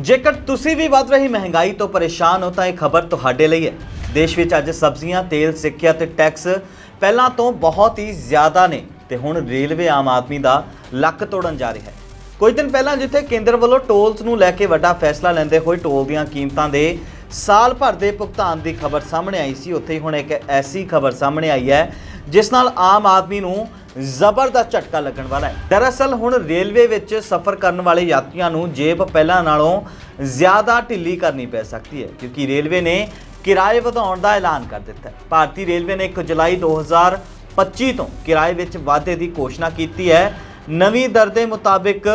ਜੇਕਰ ਤੁਸੀਂ ਵੀ ਵੱਧ ਰਹੀ ਮਹਿੰਗਾਈ ਤੋਂ ਪਰੇਸ਼ਾਨ ਹੋ, ਤਾਂ ਇਹ ਖਬਰ ਤੁਹਾਡੇ ਲਈ ਹੈ। ਦੇਸ਼ ਵਿੱਚ ਅੱਜ ਸਬਜ਼ੀਆਂ, ਤੇਲ ਸਿੱਖਿਆ ਤੇ ਟੈਕਸ ਪਹਿਲਾਂ ਤੋਂ ਬਹੁਤ ਹੀ ਜ਼ਿਆਦਾ ਨੇ ਤੇ ਹੁਣ ਰੇਲਵੇ ਆਮ ਆਦਮੀ ਦਾ ਲੱਕ ਤੋੜਨ ਜਾ ਰਿਹਾ ਹੈ। ਕੁਝ ਦਿਨ ਪਹਿਲਾਂ ਜਿੱਥੇ ਕੇਂਦਰ ਵੱਲੋਂ ਟੋਲਸ ਨੂੰ ਲੈ ਕੇ ਵੱਡਾ ਫੈਸਲਾ ਲੈਂਦੇ ਹੋਏ ਟੋਲ ਦੀਆਂ ਕੀਮਤਾਂ ਦੇ ਸਾਲ ਭਰ ਦੇ ਭੁਗਤਾਨ ਦੀ ਖਬਰ ਸਾਹਮਣੇ ਆਈ ਸੀ, ਉੱਥੇ ਹੀ ਹੁਣ ਇੱਕ ਐਸੀ ਖਬਰ ਸਾਹਮਣੇ ਆਈ ਹੈ, ਜਿਸ ਨਾਲ ਆਮ ਆਦਮੀ ਨੂੰ ਜ਼ਬਰਦਸਤ ਝਟਕਾ ਲੱਗਣ ਵਾਲਾ ਹੈ। ਦਰਅਸਲ ਹੁਣ ਰੇਲਵੇ ਵਿੱਚ ਸਫ਼ਰ ਕਰਨ ਵਾਲੇ ਯਾਤਰੀਆਂ ਨੂੰ ਜੇਬ ਪਹਿਲਾਂ ਨਾਲੋਂ ਜ਼ਿਆਦਾ ਢਿੱਲੀ ਕਰਨੀ ਪੈ ਸਕਦੀ ਹੈ, ਕਿਉਂਕਿ ਰੇਲਵੇ ਨੇ ਕਿਰਾਏ ਵਧਾਉਣ ਦਾ ਐਲਾਨ ਕਰ ਦਿੱਤਾ ਹੈ। ਭਾਰਤੀ ਰੇਲਵੇ ਨੇ 1 ਜੁਲਾਈ 2025 ਤੋਂ ਕਿਰਾਏ ਵਿੱਚ ਵਾਧੇ ਦੀ ਘੋਸ਼ਣਾ ਕੀਤੀ ਹੈ। ਨਵੀਂ ਦਰ ਦੇ ਮੁਤਾਬਿਕ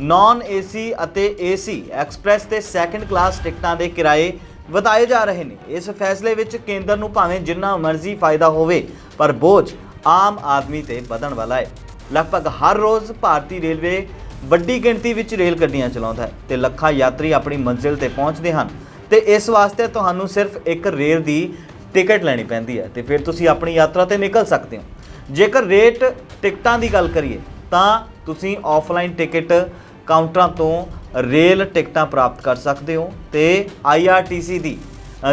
ਨਾਨ ਏਸੀ ਅਤੇ ਏਸੀ ਐਕਸਪ੍ਰੈਸ ਤੇ ਸੈਕੰਡ ਕਲਾਸ ਟਿਕਟਾਂ ਦੇ ਕਿਰਾਏ ਵਧਾਏ ਜਾ ਰਹੇ ਨੇ। ਇਸ ਫੈਸਲੇ ਵਿੱਚ ਕੇਂਦਰ ਨੂੰ ਭਾਵੇਂ ਜਿੰਨਾ ਮਰਜ਼ੀ ਫਾਇਦਾ ਹੋਵੇ, ਪਰ ਬੋਝ ਆਮ ਆਦਮੀ ਤੇ ਵਧਣ ਵਾਲਾ ਹੈ। ਲਗਭਗ ਹਰ ਰੋਜ਼ ਭਾਰਤੀ ਰੇਲਵੇ ਵੱਡੀ ਗਿਣਤੀ ਵਿੱਚ ਰੇਲ ਗੱਡੀਆਂ ਚਲਾਉਂਦਾ ਹੈ ਤੇ ਲੱਖਾਂ ਯਾਤਰੀ ਆਪਣੀ ਮੰਜ਼ਿਲ ਤੇ ਪਹੁੰਚਦੇ ਹਨ। ਤੇ ਇਸ ਵਾਸਤੇ ਤੁਹਾਨੂੰ ਸਿਰਫ ਇੱਕ ਰੇਲ ਦੀ ਟਿਕਟ ਲੈਣੀ ਪੈਂਦੀ ਹੈ ਤੇ ਫਿਰ ਤੁਸੀਂ ਆਪਣੀ ਯਾਤਰਾ ਤੇ ਨਿਕਲ ਸਕਦੇ ਹੋ। ਜੇਕਰ ਰੇਟ ਟਿਕਟਾਂ ਦੀ ਗੱਲ ਕਰੀਏ, ਤਾਂ ਤੁਸੀਂ ਆਫਲਾਈਨ ਟਿਕਟ ਕਾਊਂਟਰਾਂ ਤੋਂ ਰੇਲ ਟਿਕਟਾਂ ਪ੍ਰਾਪਤ ਕਰ ਸਕਦੇ ਹੋ ਤੇ IRTC ਦੀ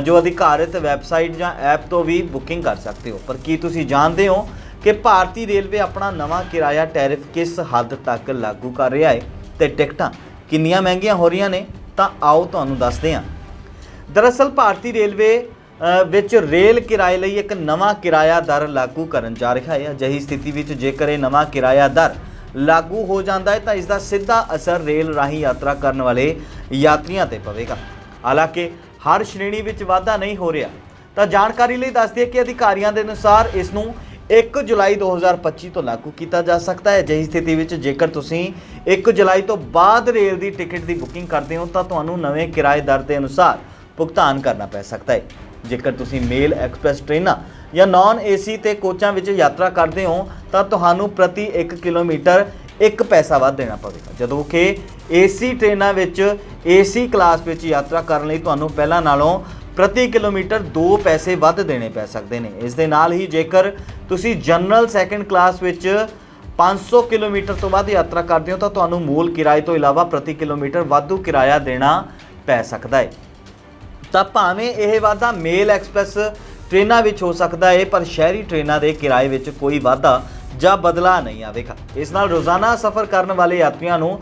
ਜੋ ਅਧਿਕਾਰਿਤ ਵੈਬਸਾਈਟ ਜਾਂ ਐਪ ਤੋਂ ਵੀ ਬੁਕਿੰਗ ਕਰ ਸਕਦੇ ਹੋ। ਪਰ ਕੀ ਤੁਸੀਂ ਜਾਣਦੇ ਹੋ ਕਿ ਭਾਰਤੀ ਰੇਲਵੇ ਆਪਣਾ ਨਵਾਂ ਕਿਰਾਇਆ ਟੈਰਿਫ ਕਿਸ ਹੱਦ ਤੱਕ ਲਾਗੂ ਕਰ ਰਿਹਾ ਹੈ ਤੇ ਟਿਕਟਾਂ ਕਿੰਨੀਆਂ ਮਹਿੰਗੀਆਂ ਹੋ ਰਹੀਆਂ ਨੇ, ਤਾਂ ਆਓ ਤੁਹਾਨੂੰ ਦੱਸਦੇ ਹਾਂ। ਦਰਅਸਲ ਭਾਰਤੀ ਰੇਲਵੇ ਵਿੱਚ ਰੇਲ ਕਿਰਾਏ ਲਈ ਇੱਕ ਨਵਾਂ ਕਿਰਾਇਆ ਦਰ ਲਾਗੂ ਕਰਨ ਜਾ ਰਿਹਾ ਹੈ। ਅਜਿਹੀ ਸਥਿਤੀ ਵਿੱਚ ਜੇਕਰ ਇਹ ਨਵਾਂ ਕਿਰਾਇਆ ਦਰ ਲਾਗੂ ਹੋ ਜਾਂਦਾ ਹੈ, ਤਾਂ ਇਸ ਦਾ ਸਿੱਧਾ ਅਸਰ ਰੇਲ ਰਾਹੀਂ ਯਾਤਰਾ ਕਰਨ ਵਾਲੇ ਯਾਤਰੀਆਂ ਤੇ ਪਵੇਗਾ। ਹਾਲਾਂਕਿ ਹਰ ਸ਼੍ਰੇਣੀ ਵਿੱਚ ਵਾਧਾ ਨਹੀਂ ਹੋ ਰਿਹਾ। ਤਾਂ ਜਾਣਕਾਰੀ ਲਈ ਦੱਸ ਕਿ ਅਧਿਕਾਰੀਆਂ ਦੇ ਅਨੁਸਾਰ ਇਸ ਨੂੰ 1 ਜੁਲਾਈ 2025 ਤੋਂ ਲਾਗੂ ਕੀਤਾ ਜਾ ਸਕਦਾ ਹੈ। ਅਜਿਹੀ ਸਥਿਤੀ ਵਿੱਚ ਜੇਕਰ ਤੁਸੀਂ 1 ਜੁਲਾਈ ਤੋਂ ਬਾਅਦ ਰੇਲ ਦੀ ਟਿਕਟ ਦੀ ਬੁਕਿੰਗ ਕਰਦੇ ਹੋ, ਤਾਂ ਤੁਹਾਨੂੰ ਨਵੇਂ ਕਿਰਾਏ ਦਰ ਦੇ ਅਨੁਸਾਰ ਭੁਗਤਾਨ ਕਰਨਾ ਪੈ ਸਕਦਾ ਹੈ। ਜੇਕਰ ਤੁਸੀਂ ਮੇਲ ਐਕਸਪ੍ਰੈਸ ਟ੍ਰੇਨਾਂ ਜਾਂ ਨਾਨ ਏਸੀ ਤੇ ਕੋਚਾਂ ਵਿੱਚ ਯਾਤਰਾ ਕਰਦੇ ਹੋ, ਤਾਂ ਤੁਹਾਨੂੰ ਪ੍ਰਤੀ 1 ਕਿਲੋਮੀਟਰ 1 ਪੈਸਾ ਵੱਧ ਦੇਣਾ ਪਵੇਗਾ। ਜਦੋਂ ਕਿ ਏਸੀ ਟ੍ਰੇਨਾਂ ਵਿੱਚ ਏਸੀ ਕਲਾਸ ਵਿੱਚ ਯਾਤਰਾ ਕਰਨ ਲਈ ਤੁਹਾਨੂੰ ਪਹਿਲਾਂ ਨਾਲੋਂ ਪ੍ਰਤੀ ਕਿਲੋਮੀਟਰ 2 ਪੈਸੇ ਵੱਧ ਦੇਣੇ ਪੈ ਸਕਦੇ ਨੇ। ਇਸ ਦੇ ਨਾਲ ਹੀ ਜੇਕਰ ਤੁਸੀਂ ਜਨਰਲ ਸੈਕੰਡ ਕਲਾਸ ਵਿੱਚ 500 ਕਿਲੋਮੀਟਰ ਤੋਂ ਵੱਧ ਯਾਤਰਾ ਕਰਦੇ ਹੋ, ਤਾਂ ਤੁਹਾਨੂੰ ਮੂਲ ਕਿਰਾਏ ਤੋਂ ਇਲਾਵਾ ਪ੍ਰਤੀ ਕਿਲੋਮੀਟਰ ਵਾਧੂ ਕਿਰਾਇਆ ਦੇਣਾ ਪੈ ਸਕਦਾ ਹੈ। ਤਾਂ ਭਾਵੇਂ ਇਹ ਵਾਧਾ ਮੇਲ ਐਕਸਪ੍ਰੈਸ ਟ੍ਰੇਨਾਂ ਵਿੱਚ ਹੋ ਸਕਦਾ ਹੈ, ਪਰ ਸ਼ਹਿਰੀ ਟ੍ਰੇਨਾਂ ਦੇ ਕਿਰਾਏ ਵਿੱਚ ਕੋਈ ਵਾਧਾ ਜਾਂ ਬਦਲਾ ਨਹੀਂ ਆਵੇਗਾ। ਇਸ ਨਾਲ ਰੋਜ਼ਾਨਾ ਸਫ਼ਰ ਕਰਨ ਵਾਲੇ ਯਾਤਰੀਆਂ ਨੂੰ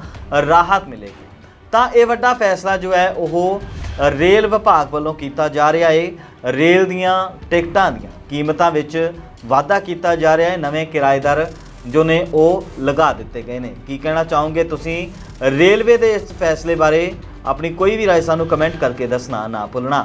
ਰਾਹਤ ਮਿਲੇਗੀ। ਤਾਂ ਇਹ ਵੱਡਾ ਫੈਸਲਾ ਜੋ ਹੈ, ਉਹ ਰੇਲ ਵਿਭਾਗ ਵੱਲੋਂ ਕੀਤਾ ਜਾ ਰਿਹਾ ਹੈ ਰੇਲ ਦੀਆਂ ਟਿਕਟਾਂ ਦੀਆਂ ਕੀਮਤਾਂ ਵਿੱਚ ਵਾਧਾ ਕੀਤਾ ਜਾ ਰਿਹਾ ਹੈ ਨਵੇਂ ਕਿਰਾਏਦਾਰ ਜੋ ਨੇ ਉਹ ਲਗਾ ਦਿੱਤੇ ਗਏ ਨੇ ਕੀ ਕਹਿਣਾ ਚਾਹੋਗੇ ਤੁਸੀਂ ਰੇਲਵੇ ਦੇ ਇਸ ਫੈਸਲੇ ਬਾਰੇ ਆਪਣੀ ਕੋਈ ਵੀ رائے ਸਾਨੂੰ ਕਮੈਂਟ ਕਰਕੇ ਦੱਸਣਾ ਨਾ ਭੁੱਲਣਾ